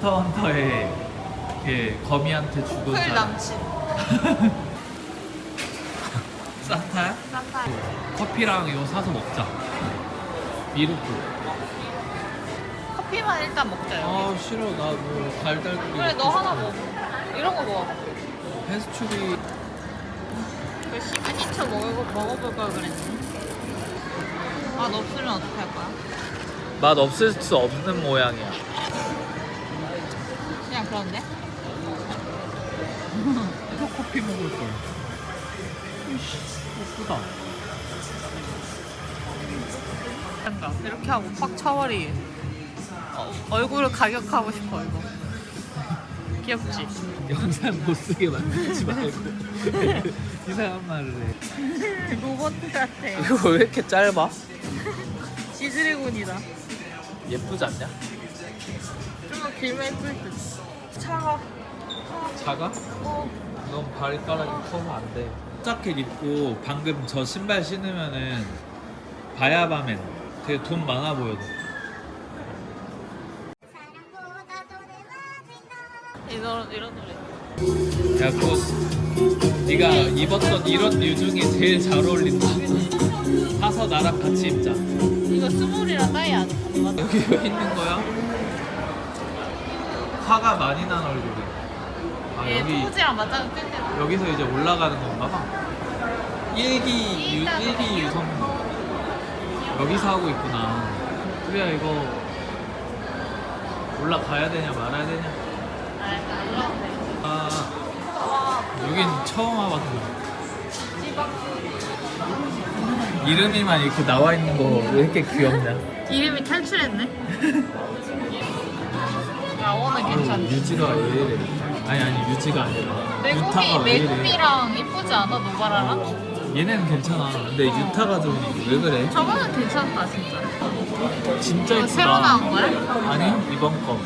헌터 헌터의 그 거미한테 죽은 풀 사람 남친. 산타야? 산타. 커피랑 이거 사서 먹자 미루크 커피만 일단 먹자. 여기. 아 싫어 나뭐 달달구리 그래 너 하나 먹어. 이런 거 먹어. 페스츄리 그 시그니처 먹어 먹어볼 걸 그랬지. 아너 없으면 어떻게 할 거야? 맛 없을 수 없는 모양이야 그런데? 또 커피 먹을 걸 이씨 예쁘다 이렇게 하고 빡 쳐버리. 어, 얼굴을 가격하고 싶어 이거. 귀엽지? 영상 못 쓰게 만들지 말고 이상한 말을 해 로봇 같아. 이거 왜 이렇게 짧아? 지드래곤이다. 예쁘지 않냐? 좀 길면 예쁠 듯. 차가. 작아? 어. 넌 발가락이 커서 안 돼. 자켓 입고 방금 저 신발 신으면은 바야바맨 되게 돈 많아 보여도. 이런 이런 노래. 야, 그거 네가 입었던 이런 유중이 제일 잘 어울린다. 사서 나랑 같이 입자. 이거 스몰이랑 사이 안 맞아. 여기 왜 있는 거야? 화가 많이 난 얼굴이. 아 얘 여기 포즈랑 맞짱 뜰 때. 여기서 이제 올라가는 건가 봐. 일기 유, 일기 유성 여기서 하고 있구나. 우리야 이거 올라가야 되냐 말아야 되냐? 아, 약간 올라오네. 아 와, 여긴 처음 와봤어. 찌방. 이름이만 이렇게 나와 있는 거 왜 이렇게 귀엽냐? 이름이 탈출했네. 야, 오늘 괜찮네. 유지가 왜 이래? 아니 아니 유지가 아니라 유타가 왜 이래? 매국이랑 이쁘지 않아 노바라랑? 얘네는 괜찮아. 근데 유타가 좀 왜 그래? 저거는 괜찮다 진짜. 진짜 이거 이쁘다. 새로 나온 거야? 아니 이번 거.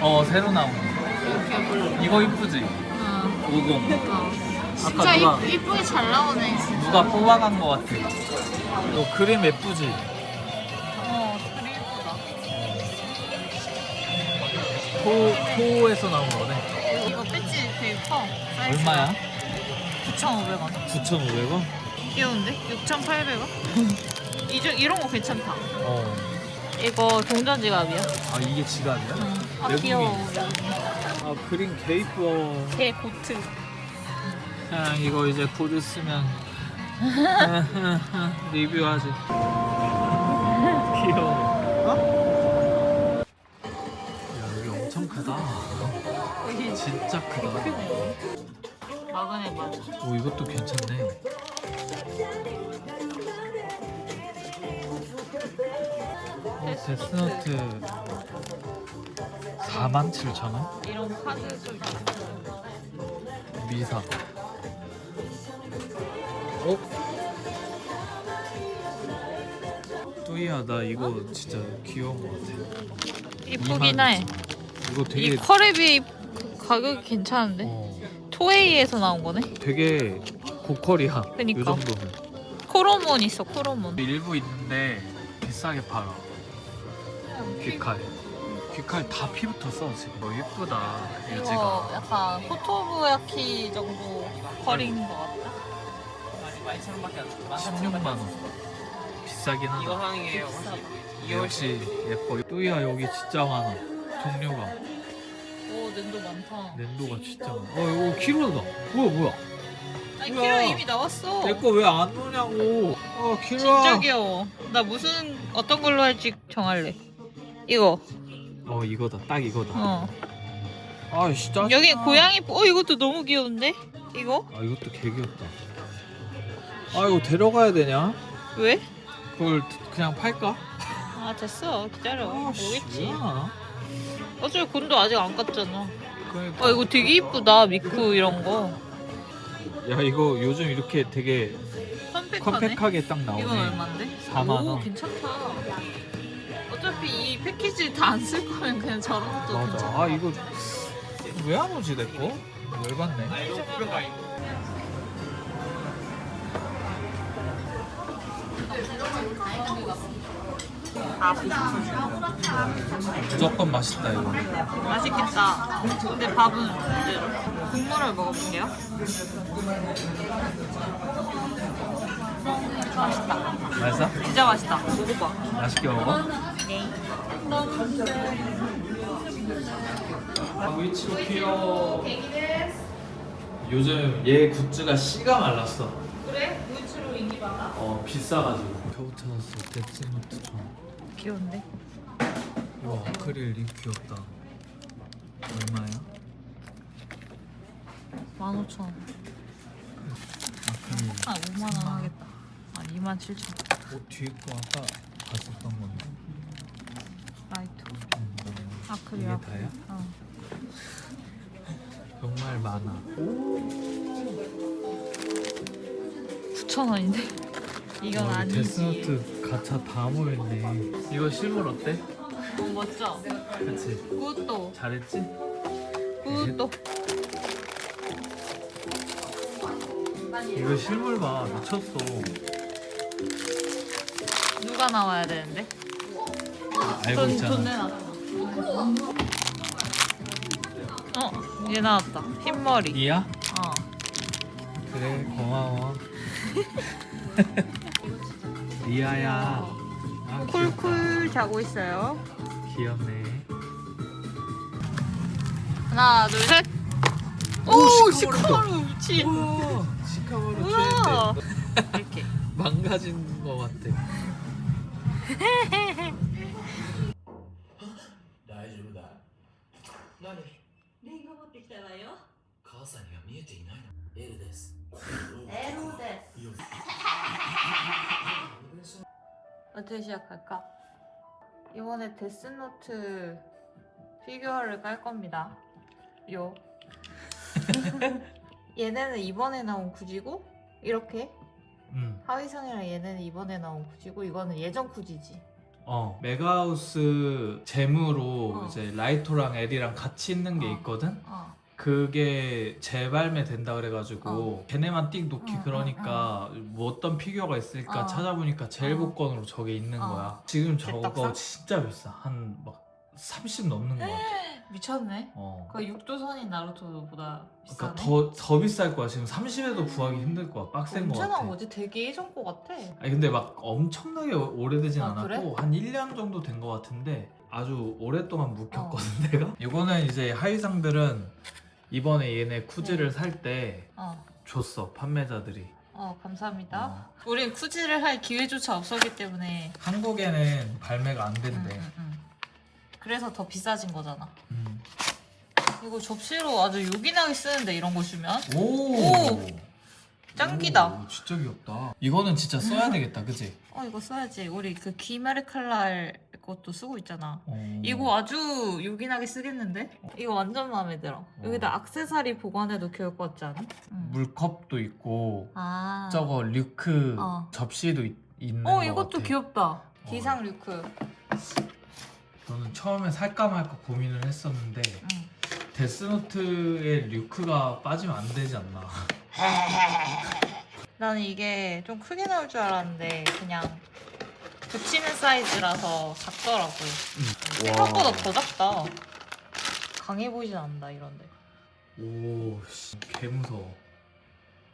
어 새로 나온 거. 이렇게. 이거 이쁘지? 어. 50. 어. 진짜 누가- 이, 이쁘게 잘 나오네. 누가 뽑아간 거 같아. 이 그림 예쁘지? 토, 토에서 나온 거네. 이거 배지 되게 커. 사이즈가. 얼마야? 9,500원. 9,500원? 귀여운데? 6,800원? 이 중 이런 거 괜찮다. 어. 이거 동전 지갑이야. 아 이게 지갑이야? 응. 아 외국인. 귀여워. 아 그림 개 이뻐. 개 고트. 그냥 이거 이제 곧 있으면 리뷰하지. 귀여워. 크다. 진짜 크다. 마그네 맞아. 오 이것도 괜찮네. 어, 데스노트 47,000원? 이런 카드 좀 미사. 어? 뚜이야 나 이거 진짜 귀여운 것 같아. 이쁘긴 해. 이거 이 되게 컬랩이 가격이 괜찮은데? 어, 토웨이에서 나온 거네? 되게 고퀄이야. 그니까. 이 정도면. 코로몬 있어 코로몬. 일부 있는데 비싸게 팔아. 귀칼. 귀칼 다 피붙었어 지금. 어 예쁘다 이거 유지가. 약간 포토부야키 정도 컬인 것 같다. 16만 원. 비싸긴 하다. 이거 하는게요. 역시 예뻐. 뚜이야 여기 진짜 많아. 종류가. 오粘도 많다.粘도가 진짜 많아. 어 이거 키로다. 뭐야 뭐야. 아니 우와. 키로 이미 나왔어. 내 거 왜 안 오냐고. 어 키로야. 진짜 귀여워. 나 무슨 어떤 걸로 할지 정할래. 이거. 어 이거다. 딱 이거다. 어. 아 진짜. 여기 고양이. 어 이것도 너무 귀여운데? 이거? 아 이것도 개 귀엽다. 아 이거 데려가야 되냐? 왜? 그걸 그냥 팔까? 아 됐어. 기다려. 아, 씨, 오겠지. 뭐야? 어차피 곤도 아직 안 갔잖아. 그러니까. 어 이거 되게 이쁘다. 미쿠 이런 거. 야 이거 요즘 이렇게 되게 컴팩하네. 컴팩하게 딱 나오네. 이건 얼마인데? 4만 오 원. 괜찮다. 어차피 이 패키지 다 안 쓸 거면 그냥 저런 것도 맞아. 괜찮아. 아 이거 왜 안 오지 내 거? 열받네. 밥. 무조건 맛있다 이거. 맛있겠다. 근데 밥은 문제로. 국물을 먹어볼게요. 맛있다. 맛있어? 진짜 맛있다. 먹어봐. 맛있게 먹어. 네. 위치로 귀여워. 요즘 얘 굿즈가 씨가 말랐어. 그래? 물치로 인기 많아? 어 비싸가지고. 겨우 찾았어. 데스노트 좀. 귀여운데? 와 아크릴 립 귀엽다. 얼마야? 15,000원. 아크릴. 한 5만원 하겠다. 아, 27,000원. 옷 뒤에 거 아까 봤었던 건데. 라이트. 음, 아크릴. 이게 다야? 어. 정말 많아. 9,000원인데? 이건 와, 아니지. 데스노트 가차 다 모였네. 이거 실물 어때? 어, 멋져. 그치? 굿도. 잘했지? 굿도. 이거 실물 봐 미쳤어. 누가 나와야 되는데? 알고 돈, 있잖아. 돈 내놔. 어, 얘 나왔다. 흰머리. 이야? 어. 그래 고마워. 리아야. 아. 쿨쿨 자고 있어요. 귀엽네. 하나, 둘, 셋. 오, 오, 시카마루. 시카마루 미친. 우와, 시카마루 우와. 이렇게. 망가진 거 같아. 어떻게 시작할까? 이번에 데스노트 피규어를 깔 겁니다. 요. 얘네는 이번에 나온 구지고 이렇게 응. 하위성이랑 얘네는 이번에 나온 구지고 이거는 예전 구지지. 어 메가하우스 잼으로 어. 이제 라이토랑 에리랑 같이 있는 게 어. 있거든. 어. 그게 재발매 된다 그래가지고 어. 걔네만 띡 놓기 어, 그러니까 뭐 어떤 피규어가 있을까 어. 찾아보니까 제일 어. 복권으로 저게 있는 어. 거야. 지금 저거 제떡상? 진짜 비싸. 한 막 30 넘는 거 같아. 미쳤네. 어. 그 육조선인 나루토보다 비싸네. 그러니까 더, 더 비쌀 거야. 지금 30에도 구하기 힘들 거야. 빡센 거 언제 같아. 거지? 되게 예전 거 같아. 아니 근데 막 엄청나게 오- 오래되진 아, 않았고 그래? 한 1년 정도 된 것 같은데 아주 오랫동안 묵혔거든 어. 내가 이거는 이제 하이상들은 이번에 얘네 쿠즈를 네. 살때 어. 줬어 판매자들이 어, 감사합니다. 어. 우린 쿠지를 할 기회조차 없었기 때문에 한국에는 발매가 안 된대 응, 응, 응. 그래서 더 비싸진 거잖아. 음. 이거 접시로 아주 요긴하게 쓰는데 이런 거 주면 오! 오! 짱기다. 오, 진짜 귀엽다 이거는 진짜 써야 되겠다 그치? 어 이거 써야지. 우리 그 기메르칼날 것도 쓰고 있잖아. 어. 이거 아주 요긴하게 쓰겠는데? 이거 완전 마음에 들어. 여기다 악세사리 보관해도 귀여울 것 같지 않아? 응. 물컵도 있고 아. 저거 류크 어. 접시도 있, 있는 어거 이것도 같아. 귀엽다. 기상 류크. 저는 처음에 살까 말까 고민을 했었는데 응. 데스노트에 류크가 빠지면 안 되지 않나 나는 이게 좀 크게 나올 줄 알았는데 그냥 붙이는 사이즈라서 작더라고. 생각보다 더 작다. 강해 보이진 않는다 이런데. 오, 씨, 개 무서워.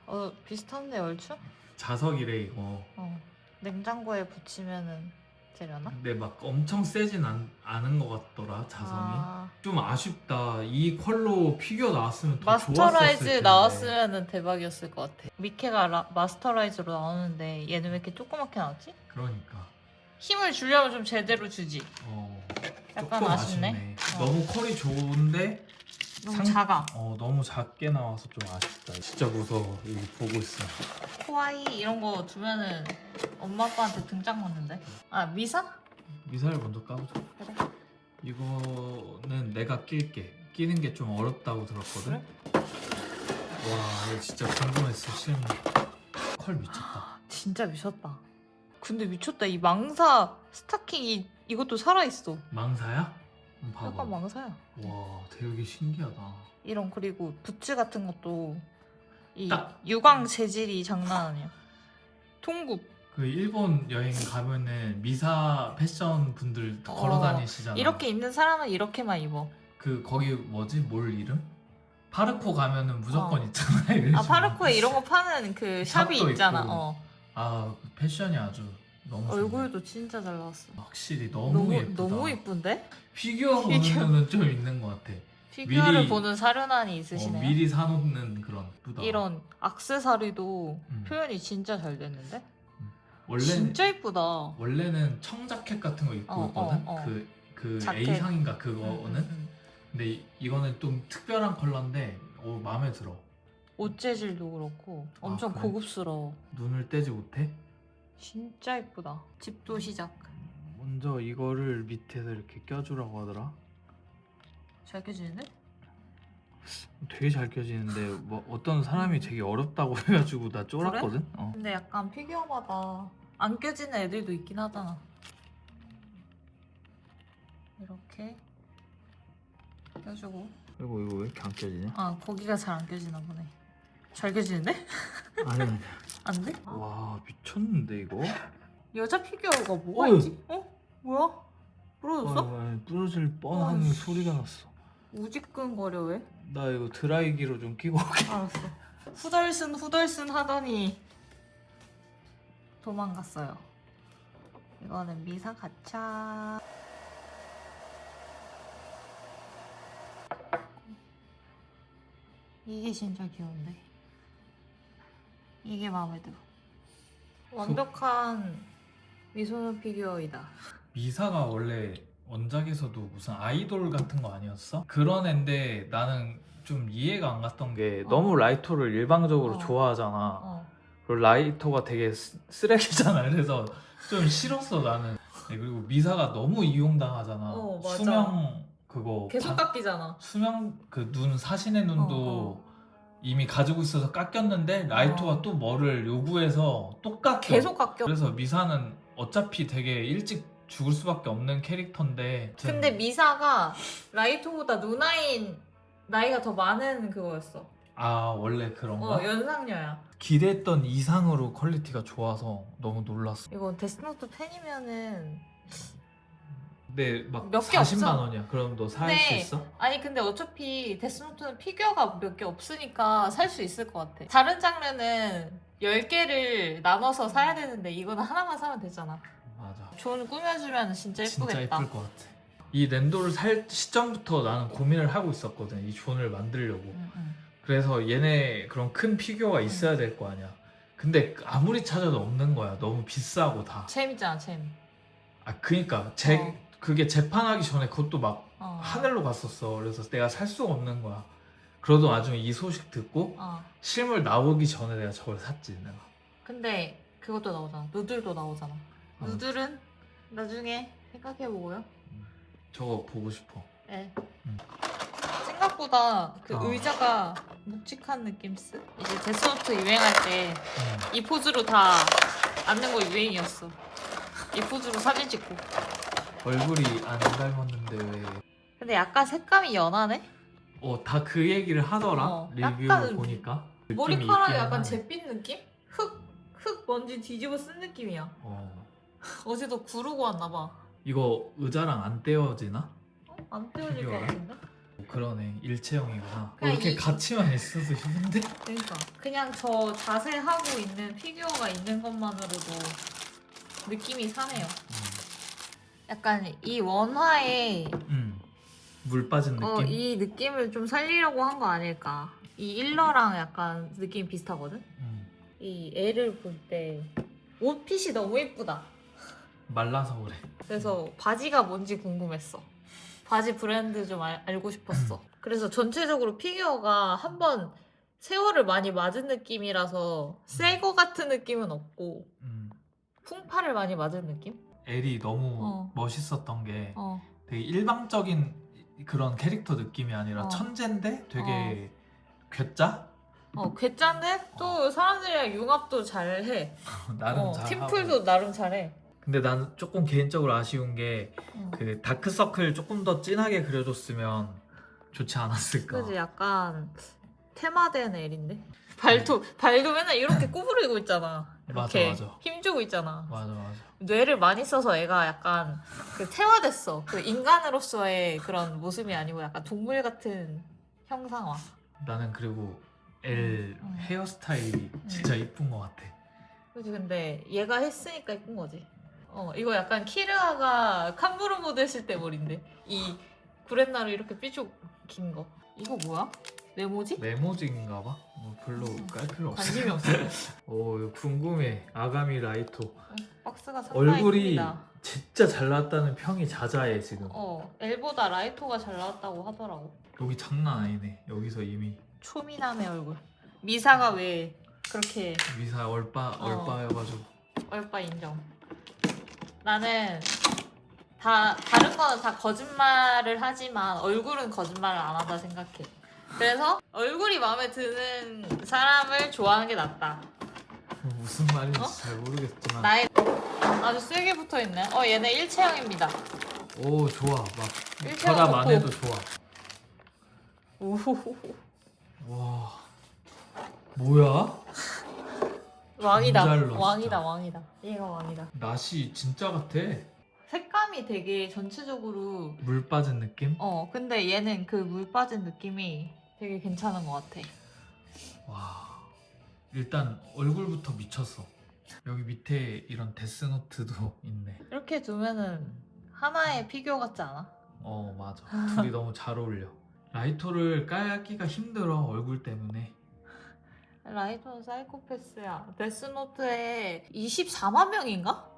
어 비슷한데 얼추? 자석이래 이거. 어. 냉장고에 붙이면은 되려나? 근데 막 엄청 세진 않, 않은 것 같더라 자성이. 아, 좀 아쉽다. 이 컬러 피규어 나왔으면 더 마스터라이즈 텐데. 나왔으면은 대박이었을 것 같아. 미케가 라- 마스터라이즈로 나오는데 얘는 왜 이렇게 조그맣게 나왔지? 그러니까. 힘을 주려면 좀 제대로 주지. 어. 약간. 아쉽네. 어. 너무 컬이 좋은데 너무 상- 작아. 어 너무 작게 나와서 좀 아쉽다. 진짜 무서워. 이거 보고 있어. 코아이 이런 거 주면은 엄마 아빠한테 등짝 맞는데. 아 미사? 미사일 먼저 까보자. 그래. 이거는 내가 낄게. 끼는 게 좀 어렵다고 들었거든. 와, 이거 진짜 궁금했어. 실물. 컬 미쳤다. 진짜 미쳤다. 근데 미쳤다. 이 망사 스타킹이 이것도 살아 있어. 망사야? 봐봐. 약간 망사야. 와, 되게 신기하다. 이런 그리고 부츠 같은 것도 이 딱. 유광 재질이 장난 아니야. 통굽. 그 일본 여행 가면은 미사 패션 분들 어, 걸어 다니시잖아. 이렇게 입는 사람은 이렇게만 입어. 그 거기 뭐지? 뭘 이름? 파르코 가면은 무조건 어. 있잖아. 아. 파르코에 이런 거 파는 그 샵이 샵도 있잖아. 있고. 어. 아 패션이 아주 너무. 얼굴도 진짜 잘 나왔어. 확실히 너무, 너무 예쁘다. 너무 이쁜데? 피규어 보는 피규어. 눈은 좀 있는 것 같아. 피규어를 미리- 보는 어, 있으시네요. 미리 사놓는 그런 예쁘다. 이런 악세사리도 음. 표현이 진짜 잘 됐는데? 원래 진짜 이쁘다. 원래는 청자켓 같은 거 입고 어, 있거든. 어, 어. 그, 그 자켓. A 상인가 그거는. 음, 음, 음. 근데 이- 이거는 좀 특별한 컬러인데 오, 마음에 들어. 옷 재질도 그렇고 엄청 아, 그래? 고급스러워. 눈을 떼지 못해? 진짜 이쁘다. 집도 시작. 먼저 이거를 밑에서 이렇게 껴주라고 하더라. 잘 껴지는데? 되게 잘 껴지는데 뭐 어떤 사람이 되게 어렵다고 해가지고 나 쫄았거든. 어. 근데 약간 피규어마다 안 껴지는 애들도 있긴 하잖아. 이렇게 껴주고. 이거 이거 왜 이렇게 안 껴지냐? 아 거기가 잘 안 껴지나 보네. 잘 껴지는데? 아니 아니. 안 돼? 와 미쳤는데 이거? 여자 피규어가 뭐가 어휴. 있지? 어? 뭐야? 부러졌어? 어, 아니, 부러질 뻔한 아이씨. 소리가 났어. 우지끈거려 왜? 나 이거 드라이기로 좀 끼고 올게. 알았어. 후덜슨 후덜슨 하더니 도망갔어요. 이거는 미사 가차. 이게 진짜 귀여운데. 이게 마음에 들어. 완벽한 미소녀 피규어이다. 미사가 원래 원작에서도 무슨 아이돌 같은 거 아니었어? 그런 앤데 나는 좀 이해가 안 갔던 게 어. 너무 라이토를 일방적으로 어. 좋아하잖아. 어. 그리고 라이토가 되게 쓰- 쓰레기잖아. 그래서 좀 싫었어 나는. 네, 그리고 미사가 너무 이용당하잖아. 어, 맞아. 수명 그거 계속 반- 깎이잖아. 수명 그 눈 사신의 눈도 어, 이미 가지고 있어서 깎였는데 라이토가 어. 또 뭐를 요구해서 또 깎여. 계속 깎여. 그래서 미사는 어차피 되게 일찍 죽을 수밖에 없는 캐릭터인데 근데 미사가 라이토보다 누나인 나이가 더 많은 그거였어. 아 원래 그런가? 어, 연상녀야. 기대했던 이상으로 퀄리티가 좋아서 너무 놀랐어 이거 데스노트 팬이면은 근데 막 몇개 40만 없어. 원이야 그럼 너 살 수 네. 있어? 아니 근데 어차피 데스노트는 피규어가 몇 개 없으니까 살 수 있을 것 같아. 다른 장르는 10개를 나눠서 사야 되는데 이거는 하나만 사면 되잖아. 맞아 존 꾸며주면 진짜 진짜 예쁘겠다. 예쁠 것 같아 이 랜도를 살 시점부터 나는 고민을 하고 있었거든 이 존을 만들려고 응, 응. 그래서 얘네 그런 큰 피규어가 있어야 될 거 아니야 근데 아무리 찾아도 없는 거야 너무 비싸고 다 재밌잖아, 잼. 아 그니까 제 어. 그게 재판하기 전에 그것도 막 어. 하늘로 갔었어. 그래서 내가 살 수가 없는 거야. 그러다 나중에 이 소식 듣고 어. 실물 나오기 전에 내가 저걸 샀지 내가. 근데 그것도 나오잖아. 누들도 나오잖아. 어. 누들은 나중에 생각해보고요. 저거 보고 싶어. 네. 음. 생각보다 그 어. 의자가 묵직한 느낌스? 이제 데스노트 유행할 때 이 음. 포즈로 다 앉는 거 유행이었어. 이 포즈로 사진 찍고. 얼굴이 안 닮았는데 왜? 근데 약간 색감이 연하네? 어 다 그 얘기를 하더라 어, 리뷰를 약간 보니까. 느낌이 머리카락이 약간 하네. 잿빛 느낌? 흙, 흙 먼지 뒤집어 쓴 느낌이야. 어 어제도 구르고 왔나봐. 이거 의자랑 안 떼어지나? 어? 안 떼어질 것? 같은데? 어, 그러네 일체형이구나. 어, 그냥 이렇게 이- 같이만 있어도 힘든데? 그러니까 그냥 저 자세 하고 있는 피규어가 있는 것만으로도 느낌이 사네요. 약간 이 원화에 음. 물 빠진 느낌. 어, 이 느낌을 좀 살리려고 한 거 아닐까. 이 일러랑 약간 느낌이 비슷하거든? 음. 이 애를 볼 때 옷핏이 너무 예쁘다. 말라서 그래. 그래서 바지가 뭔지 궁금했어. 바지 브랜드 좀 알, 알고 싶었어. 그래서 전체적으로 피규어가 한번 세월을 많이 맞은 느낌이라서 새 거 같은 느낌은 없고 음. 풍파를 많이 맞은 느낌? 엘이 너무 어. 멋있었던 게 어. 되게 일방적인 그런 캐릭터 느낌이 아니라 어. 천재인데 되게 괴짜? 어, 괴짠데 또 사람들이랑 융합도 잘해. 나름 어, 잘 팀플도 나름 잘해. 근데 난 조금 개인적으로 아쉬운 게그 어. 다크서클 조금 더 진하게 그려줬으면 좋지 않았을까 그지 약간 테마된 엘인데 발도 발도 맨날 이렇게 구부리고 있잖아. 맞아, 이렇게 맞아. 힘주고 있잖아. 맞아 맞아. 뇌를 많이 써서 애가 약간 그 태화됐어. 그 인간으로서의 그런 모습이 아니고 약간 동물 같은 형상화. 나는 그리고 엘 음. 헤어스타일이 진짜 이쁜 것 같아. 그지 근데 얘가 했으니까 이쁜 거지. 어 이거 약간 키르아가 캄브로 모드 했을 때 머리인데 이 구렛나루 이렇게 삐죽 긴 거. 이거 뭐야? 네모지? 메모지인가 봐. 뭐 별로 깔 필요 없어. 관심이 없어. 오 이거 궁금해. 아가미 라이토. 박스가 상당히 얼굴이 큽니다. 진짜 잘 나왔다는 평이 자자해 지금. 어 엘보다 라이토가 잘 나왔다고 하더라고. 여기 장난 아니네. 여기서 이미 초미남의 얼굴. 미사가 왜 그렇게 미사 얼빠 어. 얼빠여가지고. 얼빠 인정. 나는 다 다른 거는 다 거짓말을 하지만 얼굴은 거짓말을 안 한다 생각해. 그래서 얼굴이 마음에 드는 사람을 좋아하는 게 낫다. 무슨 말인지 어? 잘 모르겠지만. 나의 아주 세게 붙어 있네. 어 얘네 일체형입니다. 오 좋아. 막 일체형 결합 안 없고. 해도 좋아. 오호호호. 와 뭐야? 왕이다. 잘 넣어, 왕이다 진짜. 왕이다. 얘가 왕이다. 낫이 진짜 같아. 색감이 되게 전체적으로 물 빠진 느낌? 어 근데 얘는 그 물 빠진 느낌이 되게 괜찮은 것 같아. 와 일단 얼굴부터 미쳤어. 여기 밑에 이런 데스노트도 있네. 이렇게 두면은 하나의 피규어 같지 않아? 어 맞아. 둘이 너무 잘 어울려. 라이토를 깔기가 힘들어 얼굴 때문에. 라이톤 사이코패스야. 데스노트에 24만 명인가?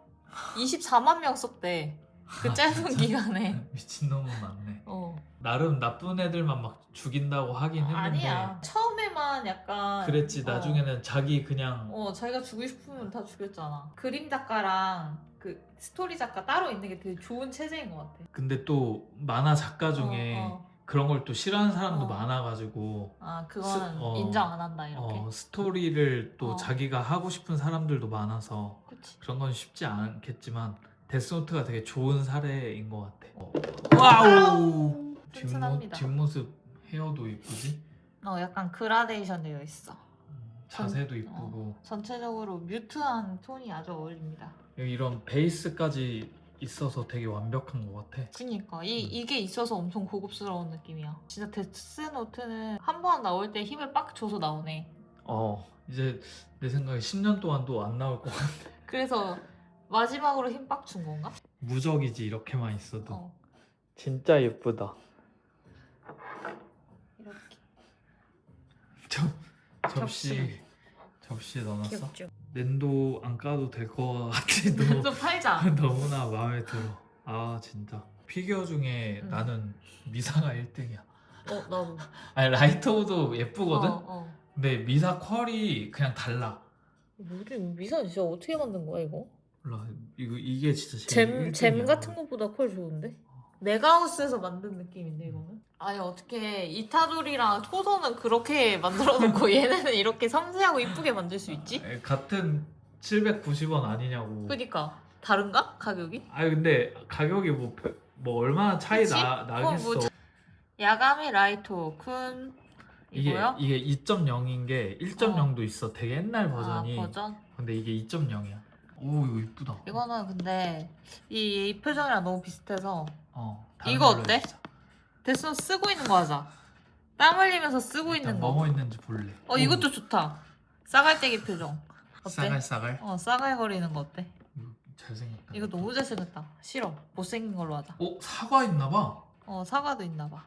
24만 명 썼대. 그 아, 짧은? 기간에. 미친놈은 많네. 어. 나름 나쁜 애들만 막 죽인다고 하긴 했는데. 아니야. 처음에만 약간. 그랬지 어. 나중에는 자기 그냥 어, 자기가 죽이고 싶으면 다 죽였잖아. 그림 작가랑 그 스토리 작가 따로 있는 게 되게 좋은 체제인 것 같아. 근데 또 만화 작가 중에 어, 어. 그런 걸 또 싫어하는 사람도 어. 많아가지고 아, 그거는 스- 어. 인정 안 한다, 이렇게. 어, 스토리를 또 어. 자기가 하고 싶은 사람들도 많아서 그치. 그런 건 쉽지 않겠지만 데스노트가 되게 좋은 사례인 것 같아. 어. 와우 뒷모, 튼튼합니다. 뒷모습 헤어도 이쁘지? 어, 약간 그라데이션 되어 있어. 음, 자세도 이쁘고 전체적으로 뮤트한 톤이 아주 어울립니다. 이런 베이스까지 있어서 되게 완벽한 것 같아. 그니까 이, 음. 이게 있어서 엄청 고급스러운 느낌이야. 진짜 데스노트는 한 번 나올 때 힘을 빡 줘서 나오네. 어 이제 내 생각에 10년 동안 또 안 나올 것 같아. 그래서 마지막으로 힘빡 준 건가? 무적이지 이렇게만 있어도 어, 진짜 예쁘다. 이렇게. 접 접시 접시. 접시에 넣어놨어? 귀엽죠? 낸도 안 까도 될 것 같지도 좀 팔자. 너무나 마음에 들어. 아 진짜 피규어 중에 음. 나는 미사가 1등이야. 어, 나도. 아니 라이터도 예쁘거든. 어, 어. 근데 미사 퀄이 그냥 달라. 뭐지? 미사 진짜 어떻게 만든 거야 이거? 몰라 이거 이게 진짜 잼, 잼 1등이야. 같은 것보다 퀄 좋은데? 메가하우스에서 만든 느낌인데 이거는? 아니 어떻게 이타돌이랑 토도는 그렇게 만들어 놓고 얘네는 이렇게 섬세하고 이쁘게 만들 수 있지? 에, 같은 790원 아니냐고. 그니까 다른가? 가격이? 아니 근데 가격이 뭐, 별- 뭐 얼마나 차이 그치? 나 그건 나겠어. 뭐 차- 야가미 라이토 쿤 이게 이거요? 이게 2.0인 게 1.0도 있어. 되게 옛날 아 버전이. 버전? 근데 이게 2.0이야. 오 이거 이쁘다. 이거는 근데 이, 이 표정이랑 너무 비슷해서 어. 다른 이거 걸로 어때? 해주자. 데스노 쓰고 있는 거 하자 땀 흘리면서 쓰고 일단 있는 거 뭐뭐 있는지 볼래. 어 이것도 좋다 싸갈때기 표정 어때? 싸갈싸갈. 어 싸갈거리는 거 어때? 이거 잘생겼다. 이거 너무 잘생겼다 싫어 못생긴 걸로 하자 어 사과 있나봐. 어 사과도 있나 봐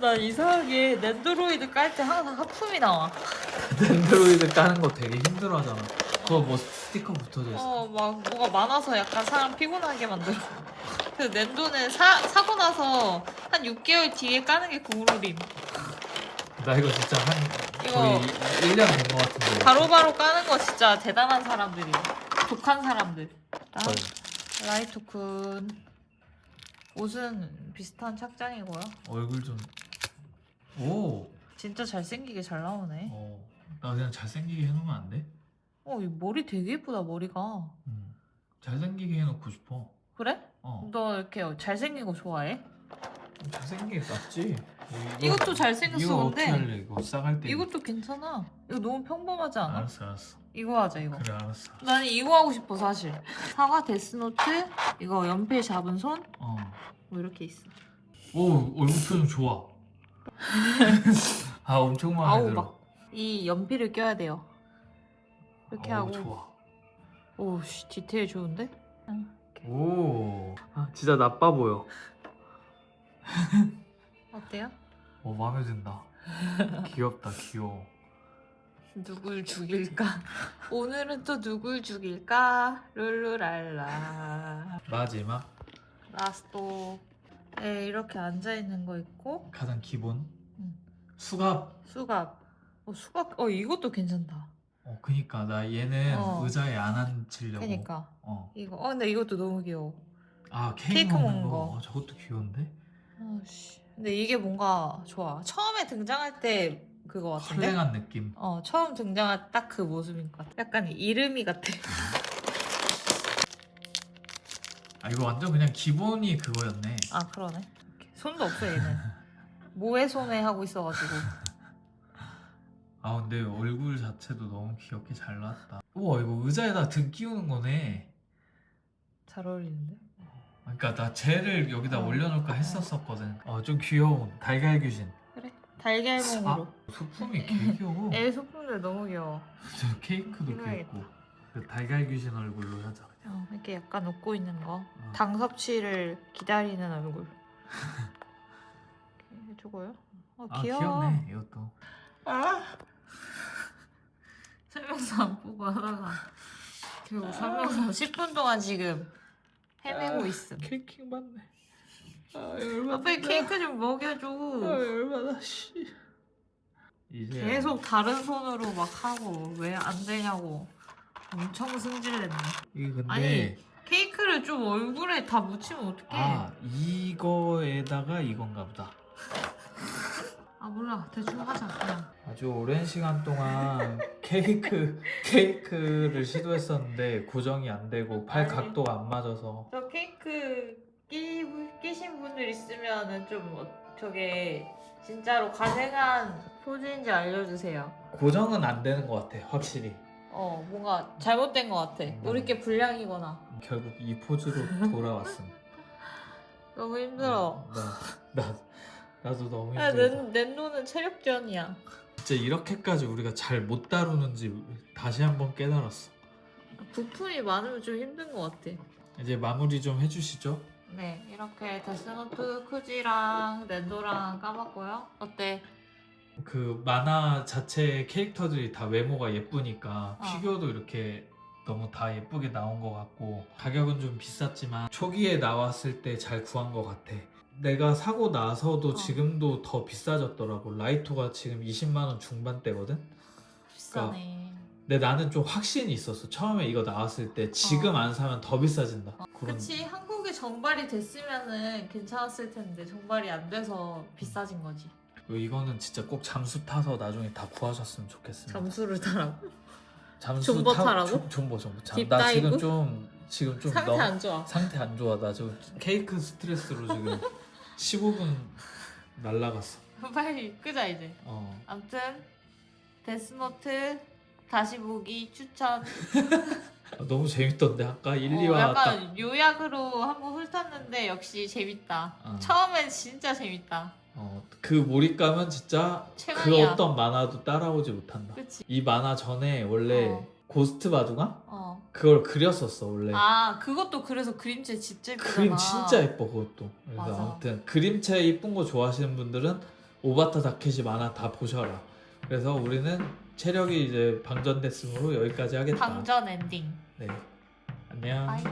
나 이상하게 낸드로이드 깔 때 항상 하품이 나와 덴드로이드 까는 거 되게 힘들어하잖아. 그거 뭐 스티커 붙어져 있어. 어 막 뭐가 많아서 약간 사람 피곤하게 만들어 그 낸도는 사, 사고 나서 한 6개월 뒤에 까는 게 국룰임 나 이거 진짜 한 이거- 거의 1년 된 거 같은데. 바로바로 까는 거 진짜 대단한 사람들이야 독한 사람들 다음 헐. 라이토쿤 옷은 비슷한 착장이고요 얼굴 좀. 오. 진짜 잘생기게 잘 나오네 어. 나 그냥 잘생기게 해놓으면 안 돼? 어, 이 머리 되게 예쁘다, 머리가. 음. 잘생기게 해놓고 싶어. 그래? 어. 너 이렇게 잘생긴 거 좋아해? 잘생긴 게 낫지. 이것도 잘생겼어, 이거 어떻게 근데. 할래 이거 싸갈 때. 이것도 괜찮아. 이거 너무 평범하지 않아? 알았어 알았어. 이거 하자 이거. 그래 알았어. 나는 이거 하고 싶어 사실. 사과 데스노트 이거 연필 잡은 손뭐 어. 이렇게 있어. 오 얼굴 표정 좋아. 아 엄청 마음에 아우 들어. 막 이 연필을 껴야 돼요. 이렇게 어우, 하고. 좋아. 오 씨 디테일 좋은데? 응. 오. 아, 진짜 나빠 보여. 어때요? 오 마음에 든다. 귀엽다 귀여워. 누굴 죽일까? 오늘은 또 누굴 죽일까? 룰루랄라. 마지막 라스토. 네 이렇게 앉아 있는 거 있고 가장 기본 응. 수갑. 수갑. 어 수갑. 어 이것도 괜찮다. 어 그니까 나 얘는 어. 의자에 안 앉히려고. 그러니까 어. 이거. 어 근데 이것도 너무 귀여워. 아 케이크, 케이크 먹는 먹는 거. 거. 어, 저것도 귀여운데. 아씨. 근데 이게 뭔가 좋아. 처음에 등장할 때 그거 같은데? 헐랭한 느낌. 어 처음 등장할 딱 그 모습인 것 같아. 약간 이름이 같아. 아 이거 완전 그냥 기본이 그거였네. 아 그러네. 이렇게. 손도 없어 얘는. 모에 손에 하고 있어가지고. 아 근데 얼굴 자체도 너무 귀엽게 잘 나왔다. 우와 이거 의자에다 등 끼우는 거네. 잘 어울리는데? 그러니까 나 젤을 여기다 어. 올려놓을까 했었었거든. 어좀 귀여운 달걀 귀신. 그래. 달걀봉으로. 아 소품이 개 귀여워. 애 소품들 너무 귀여워. 저 케이크도. 귀엽고. 그 달걀 귀신 얼굴로 하자. 어, 이렇게 약간 웃고 있는 거. 어. 당 섭취를 기다리는 얼굴. 이렇게 해주고요. 어, 아 귀여워. 귀엽네 이것도. 아. 설명서 안 보고 하다가 결국 설명서 10분 동안 지금 헤매고 있음. 케이크 맞네. 아 열받아. 아, 빨리 케이크 좀 먹여줘. 열받아 씨. 이제 계속 다른 손으로 막 하고 왜 안 되냐고 엄청 승질냈네. 이게 근데 아니, 케이크를 좀 얼굴에 다 묻히면 어떡해? 아 이거에다가 이건가 보다. 아 몰라 대충 하자 그냥. 아주 오랜 시간 동안 케이크 케이크를 시도했었는데 고정이 안 되고 팔 아니. 각도가 안 맞아서 저 케이크 끼, 끼신 분들 있으면은 좀 어, 저게 진짜로 가생한 포즈인지 알려주세요. 고정은 안 되는 것 같아 확실히. 어 뭔가 잘못된 것 같아. 음. 우리께 불량이거나. 결국 이 포즈로 돌아왔음. 너무 힘들어. 나, 나 나도 너무 야, 힘들어. 낸, 낸노는 체력전이야. 진짜 이렇게까지 우리가 잘 못 다루는지 다시 한번 깨달았어. 부품이 많으면 좀 힘든 것 같아. 이제 마무리 좀 해주시죠. 네, 이렇게 데스노트 크지랑 낸도랑 까봤고요. 어때? 그 만화 자체 캐릭터들이 다 외모가 예쁘니까 어. 피규어도 이렇게 너무 다 예쁘게 나온 것 같고 가격은 좀 비쌌지만 초기에 나왔을 때 잘 구한 것 같아. 내가 사고 나서도 어. 지금도 더 비싸졌더라고. 라이토가 지금 20만 원 중반대거든. 비싸네. 근데 나는 좀 확신이 있었어. 처음에 이거 나왔을 때 지금 어. 안 사면 더 비싸진다. 그런 그치, 한국에 정발이 됐으면은 괜찮았을 텐데 정발이 안 돼서 비싸진 거지. 그리고 이거는 진짜 꼭 잠수 타서 나중에 다 구하셨으면 좋겠습니다. 잠수를 타라고? 잠수 존버 타- 타라고? 존- 존버 존버. 잠- 딥다이브? 나 지금 좀 지금 좀 상태 너무 안 좋아. 상태 안 좋아. 나 지금 케이크 스트레스로 지금 15분 날라갔어. 빨리 끄자 이제. 어. 암튼 데스노트 다시 보기 추천. 너무 재밌던데 아까 1, 어, 2화 딱 약간 요약으로 한 번 훑었는데 역시 재밌다. 어. 처음엔 진짜 재밌다. 어, 그 몰입감은 진짜 그 최강이야. 어떤 만화도 따라오지 못한다. 그치? 이 만화 전에 원래 어. 고스트 바둑아 어. 그걸 그렸었어 원래. 아 그것도 그래서 그림체 진짜 예쁘잖아. 그림 진짜 예뻐 그것도. 그래서 맞아. 아무튼 그림체 이쁜 거 좋아하시는 분들은 오바타 다케시 만화 다 보셔라. 그래서 우리는 체력이 이제 방전됐으므로 여기까지 하겠다. 방전 엔딩. 네. 안녕. 바이.